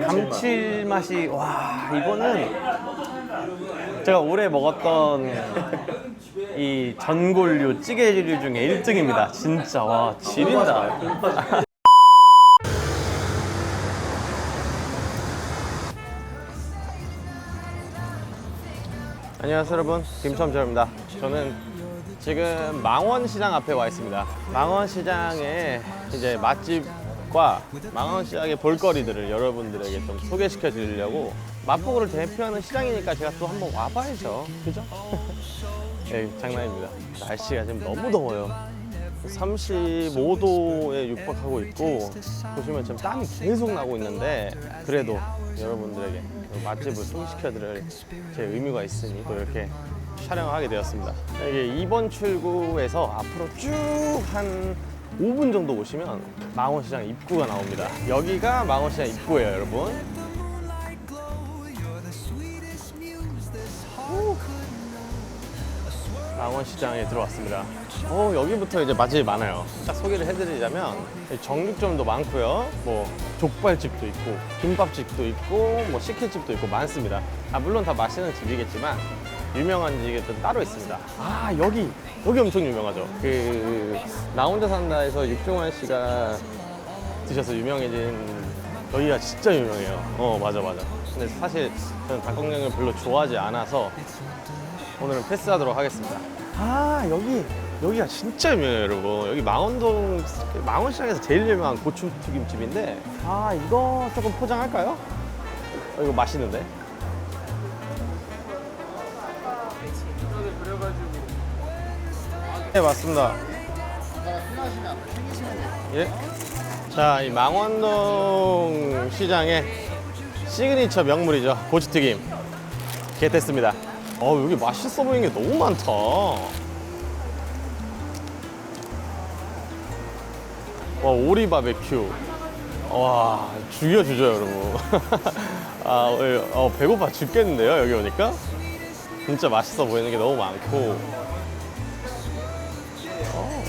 감칠맛이 와 이거는 제가 올해 먹었던 이 전골류 찌개류 중에 1등입니다. 진짜 와 지린다. 안녕하세요 여러분 김첨철입니다 저는 지금 망원시장 앞에 와 있습니다 망원시장에 이제 맛집 과 망원시장의 볼거리들을 여러분들에게 좀 소개시켜 드리려고 마포구를 대표하는 시장이니까 제가 또 한번 와봐야죠 그죠? 네, 장난입니다 날씨가 지금 너무 더워요 35도에 육박하고 있고 보시면 지금 땀이 계속 나고 있는데 그래도 여러분들에게 그 맛집을 소개시켜드릴 제 의미가 있으니 또 이렇게 촬영을 하게 되었습니다. 여기 2번 출구에서 앞으로 쭉 한 5분 정도 오시면 망원시장 입구가 나옵니다. 여기가 망원시장 입구예요, 여러분. 망원시장에 들어왔습니다. 어, 여기부터 이제 맛집이 많아요. 딱 소개를 해드리자면 정육점도 많고요. 뭐 족발집도 있고 김밥집도 있고 뭐 식혜집도 있고 많습니다. 아 물론 다 맛있는 집이겠지만 유명한 집이 또 따로 있습니다. 아 여기 여기 엄청 유명하죠. 그 나 혼자 산다에서 육종환 씨가 드셔서 유명해진 여기가 진짜 유명해요. 어 맞아 맞아. 근데 사실 저는 닭강정을 별로 좋아하지 않아서 오늘은 패스하도록 하겠습니다. 아 여기 여기가 진짜 유명해요, 여러분. 여기 망원동 망원시장에서 제일 유명한 고추 튀김집인데 아 이거 조금 포장할까요? 어, 이거 맛있는데. 네 맞습니다. 예. 자, 이 망원동 시장의 시그니처 명물이죠. 고추튀김. 개됐습니다. 어, 여기 맛있어 보이는 게 너무 많다. 와, 오리 바베큐. 와, 죽여주죠, 여러분. 아, 어, 어, 배고파 죽겠는데요, 여기 오니까? 진짜 맛있어 보이는 게 너무 많고. 어.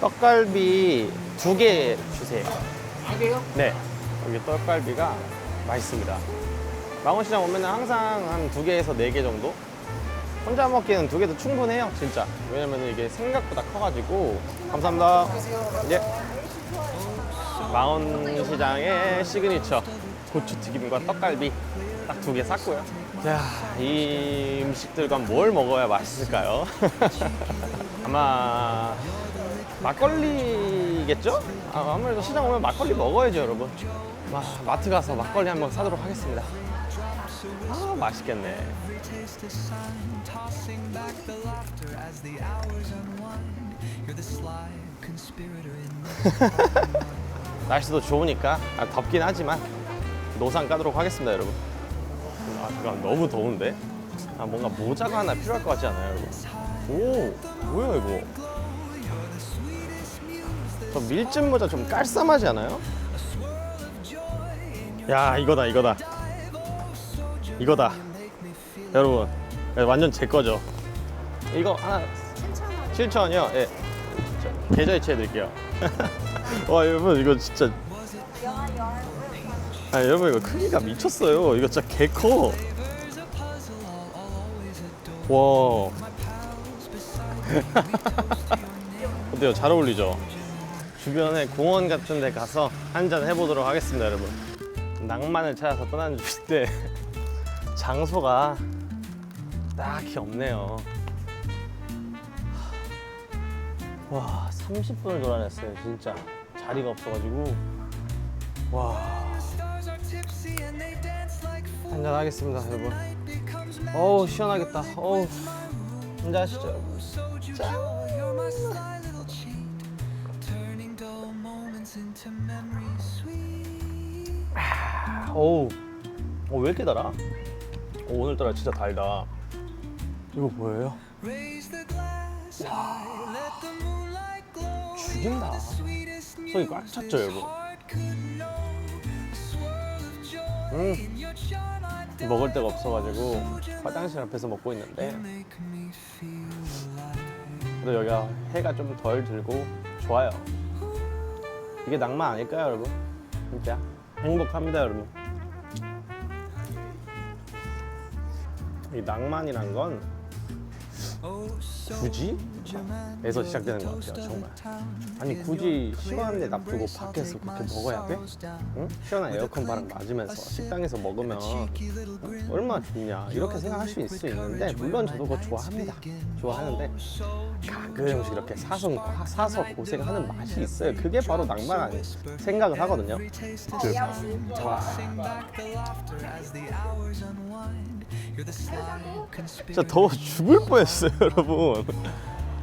떡갈비 두 개 주세요. 두 개요? 네, 여기 떡갈비가 맛있습니다. 망원시장 오면 항상 한 두 개에서 네 개 정도? 혼자 먹기에는 두 개도 충분해요, 진짜. 왜냐면 이게 생각보다 커가지고. 감사합니다. 예. 망원시장의 시그니처 고추 튀김과 떡갈비 딱 두 개 샀고요. 자, 이 음식들과 뭘 먹어야 맛있을까요? 아마 막걸리겠죠? 아, 아무래도 시장 오면 막걸리 먹어야죠, 여러분. 마, 마트 가서 막걸리 한번 사도록 하겠습니다. 아, 맛있겠네. 날씨도 좋으니까 아, 덥긴 하지만 노상 까도록 하겠습니다, 여러분. 아, 잠깐 너무 더운데? 아, 뭔가 모자가 하나 필요할 것 같지 않아요, 여러분? 오, 뭐야 이거? 저 밀짚 모자 좀 깔쌈하지 않아요? 야 이거다 이거다 이거다 여러분 예, 완전 제 거죠 이거 하나 7,000원이요? 예 저, 계좌 이체해 드릴게요 와 여러분 이거 진짜 아 여러분 이거 크기가 미쳤어요 이거 진짜 개커 와 어때요 잘 어울리죠? 주변에 공원 같은 데 가서 한잔 해보도록 하겠습니다, 여러분. 낭만을 찾아서 떠나는 중인데 장소가 딱히 없네요. 와, 30분을 돌아냈어요, 진짜. 자리가 없어가지고. 와. 한잔 하겠습니다, 여러분. 어우, 시원하겠다. 어우. 한잔 하시죠. 짠! 어우, 어, 왜 이렇게 달아? 어, 오늘따라 진짜 달다. 이거 뭐예요? 와, 죽인다. 속이 꽉 찼죠, 여러분? 음, 먹을 데가 없어가지고 화장실 앞에서 먹고 있는데 그래도 여기가 해가 좀 덜 들고 좋아요. 이게 낭만 아닐까요, 여러분? 진짜 행복합니다, 여러분. 이 낭만이란 건 굳이? 에서 시작되는 것 같아요, 정말. 아니 굳이 시원한 데 놔두고 밖에서 그렇게 먹어야 돼? 응? 시원한 에어컨 바람 맞으면서 식당에서 먹으면 어? 얼마나 좋냐 이렇게 생각할 수 있을 수 있는데 물론 저도 그거 좋아합니다. 좋아하는데 가끔씩 이렇게 사서 사서 고생하는 맛이 있어요. 그게 바로 낭만 아니 생각을 하거든요. 그, 와. 진짜 더워 죽을 뻔했어요, 여러분.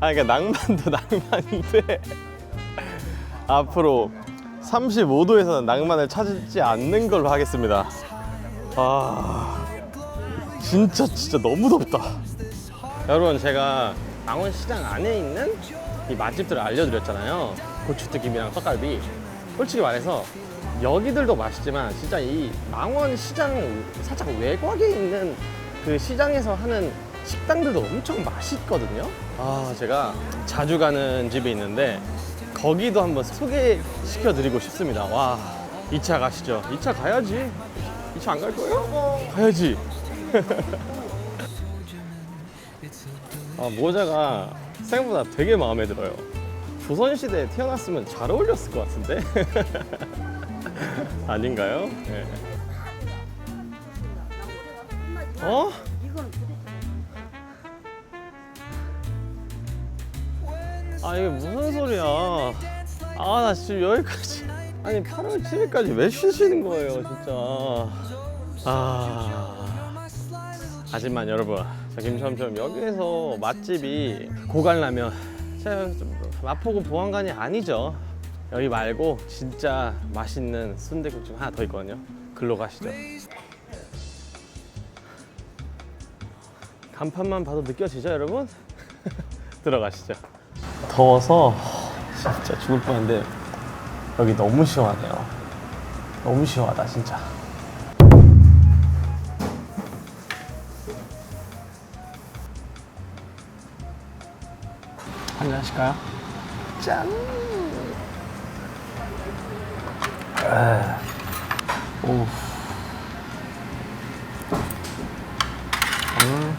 아, 그러니까 낭만도 낭만인데 앞으로 35도에서는 낭만을 찾지 않는 걸로 하겠습니다. 아, 진짜 진짜 너무 덥다. 여러분 제가 망원 시장 안에 있는 이 맛집들을 알려드렸잖아요. 고추튀김이랑 떡갈비. 솔직히 말해서 여기들도 맛있지만 진짜 이 망원 시장 살짝 외곽에 있는 그 시장에서 하는 식당들도 엄청 맛있거든요. 아 제가 자주 가는 집이 있는데 거기도 한번 소개시켜 드리고 싶습니다. 와 2차 가시죠. 2차 가야지. 2차 안 갈 거예요? 가야지. 아, 모자가 생각보다 되게 마음에 들어요. 조선시대에 태어났으면 잘 어울렸을 것 같은데? 아닌가요? 네. 어? 아, 이게 무슨 소리야. 아, 나 지금 여기까지. 아니, 8월 7일까지 왜 쉬시는 거예요, 진짜. 아. 하지만 여러분, 저 김첨첨 여기에서 맛집이 고갈라면 제가 좀 마포구 보안관이 아니죠. 여기 말고 진짜 맛있는 순대국집 하나 더 있거든요. 글로 가시죠. 간판만 봐도 느껴지죠, 여러분? 들어가시죠. 더워서 진짜 죽을 뻔한데 여기 너무 시원해요. 너무 시원하다, 진짜. 한잔 하실까요? 짠! 음,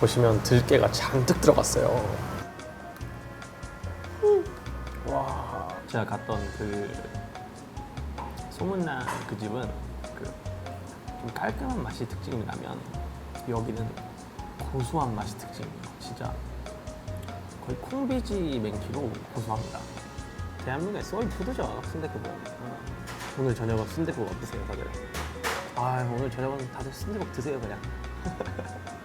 보시면 들깨가 잔뜩 들어갔어요. 제가 갔던 그 소문난 그 집은 그 좀 깔끔한 맛이 특징이라면 여기는 고소한 맛이 특징이에요. 진짜 거의 콩비지 맹키로 고소합니다. 대한민국의 소울 푸드죠, 순대국은. 어. 오늘 저녁은 순대국 어떠세요, 다들? 아, 오늘 저녁은 다들 순대국 드세요, 그냥.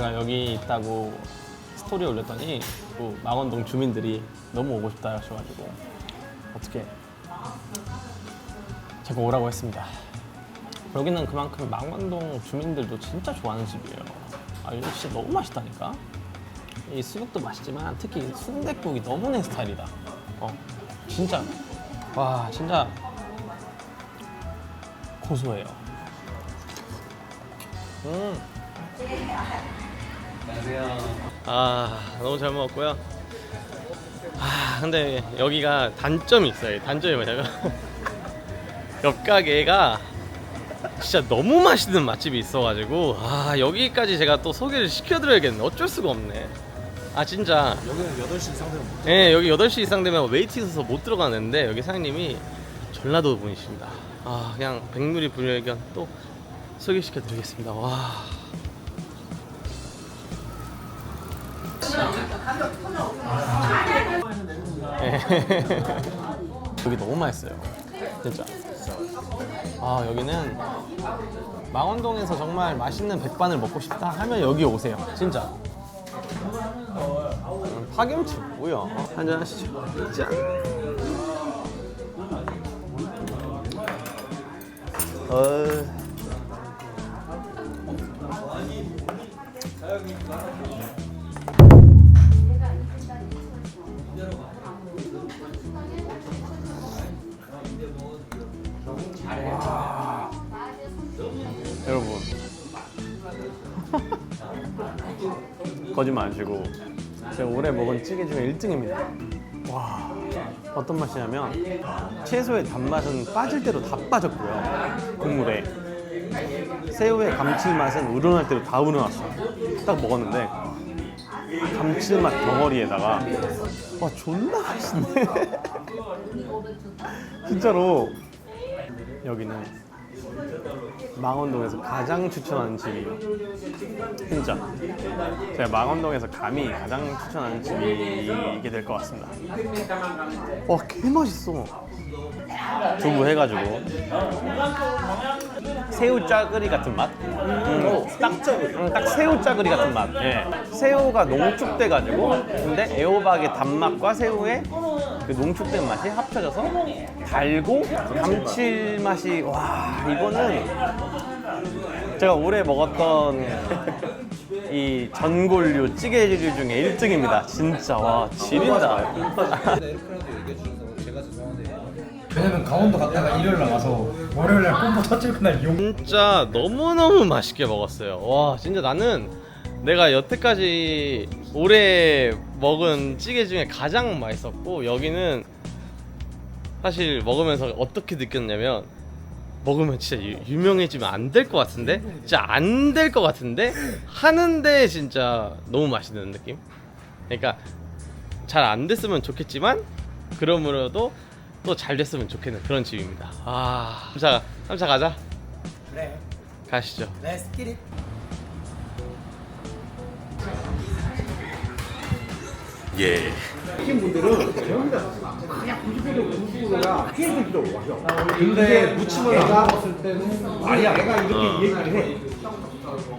제가 여기 있다고 스토리 올렸더니 또 망원동 주민들이 너무 오고 싶다 하셔가지고 어떻게 제가 오라고 했습니다. 여기는 그만큼 망원동 주민들도 진짜 좋아하는 집이에요. 아 이거 진짜 너무 맛있다니까. 이 수육도 맛있지만 특히 순댓국이 너무 내 스타일이다. 어 진짜 와 진짜 고소해요. 음. 아 너무 잘 먹었고요. 아 근데 여기가 단점이 있어요. 단점이 뭐냐면 옆 가게가 진짜 너무 맛있는 맛집이 있어가지고 아 여기까지 제가 또 소개를 시켜드려야겠네. 어쩔 수가 없네. 아 진짜 여기는 8시 이상 되면 못 네, 여기 8시 이상 되면 웨이팅 있어서 못 들어가는데 여기 사장님이 전라도 분이십니다. 아, 그냥 백누리 불멸견 또 소개시켜 드리겠습니다. 와. 여기 너무 맛있어요. 진짜. 아, 여기는 망원동에서 정말 맛있는 백반을 먹고 싶다 하면 여기 오세요. 진짜. 음, 파김치 뭐야? 한잔 하시죠. 짠. 어. 안 치고 제가 올해 먹은 찌개 중에 1등입니다. 와 어떤 맛이냐면 채소의 단맛은 빠질 대로 다 빠졌고요 국물에 새우의 감칠맛은 우러날 대로 다 우러났어요. 딱 먹었는데 감칠맛 덩어리에다가 와 존나 맛있네. 진짜로 여기는 망원동에서 가장 추천하는 집이에요. 진짜. 제가 망원동에서 감히 가장 추천하는 집이게 될 것 같습니다. 와, 개 맛있어. 두부 해가지고 새우 짜글이 같은 맛? 음, 딱, 음, 딱 새우 짜글이 같은 맛. 예. 새우가 농축돼가지고 근데 애호박의 단맛과 새우의 그 농축된 맛이 합쳐져서 달고 감칠맛이 와 이거는 제가 올해 먹었던 이 전골류 찌개류 중에 1등입니다. 진짜 와 지린다. 왜냐면 강원도 갔다가 일요일 나가서 월요일 날 꼼보 터질 그날 용 진짜 너무너무 맛있게 먹었어요. 와, 진짜 나는 내가 여태까지 올해 먹은 찌개 중에 가장 맛있었고, 여기는 사실 먹으면서 어떻게 느꼈냐면, 먹으면 진짜 유- 유명해지면 안 될 것 같은데? 진짜 안 될 것 같은데? 하는데 진짜 너무 맛있는 느낌? 그러니까 잘 안 됐으면 좋겠지만, 그러므로도 또 잘 됐으면 좋겠는 그런 집입니다. 아, 함차, 함차 가자. 그래 가시죠. Let's get it 예. 근데 무침을 안 먹었을 때는 아니야, 내가 이렇게 얘기를 해.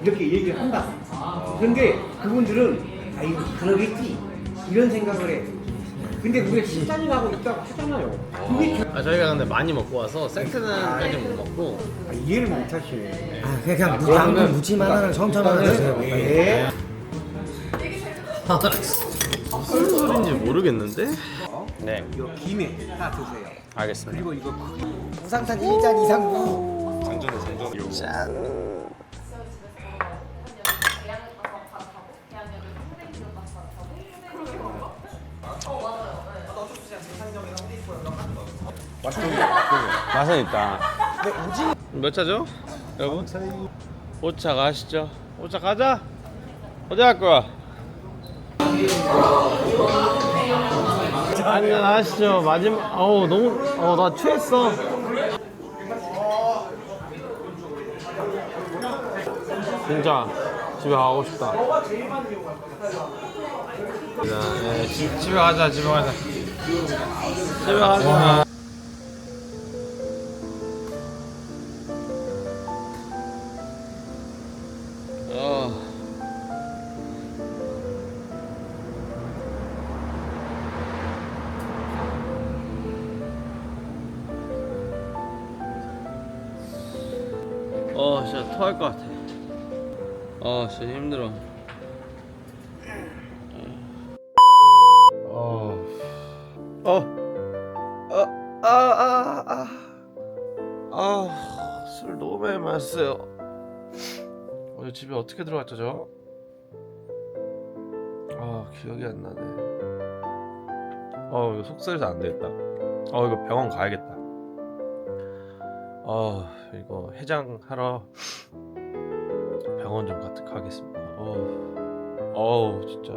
이렇게 얘기를 한다. 근데 그분들은 아 이거 그러겠지 이런 생각을 해. 근데 우리가 식단을 하고 있다고 하잖아요. 그게 저- 아, 저희가 근데 많이 먹고 와서 세트는 좀못 먹고 아, 이해를 못 하시네. 아 그냥 무, 양은 무침 하나는 처음처럼 하나 주세요 네. 무슨 소린지 모르겠는데. 네, 이거 김에 하나 드세요. 알겠습니다. 그리고 이거 크- 부상탄 1잔 이상구 짠. 맛은 있다. 몇 차죠, 여러분? 5차 가시죠. 5차 가자. 어디 갈 거야? 한잔 하시죠. 마지막. 어우 너무. 어 나 취했어. 진짜 집에 가고 싶다. 자, 네, 집, 집에 가자. 집에 가자. 집에 가자. 토할 것 같아. 어, 진짜 힘들어. 어, 어, 어, 아, 아, 아, 아, 술 너무 많이 마셨어요. 어제 집에 어떻게 들어갔죠, 저? 아, 기억이 안 나네. 어, 이거 속살에서 안 되겠다. 어, 이거 병원 가야겠다. 어, 이거 해장하러 병원 좀 가, 가겠습니다. 어, 어우, 진짜.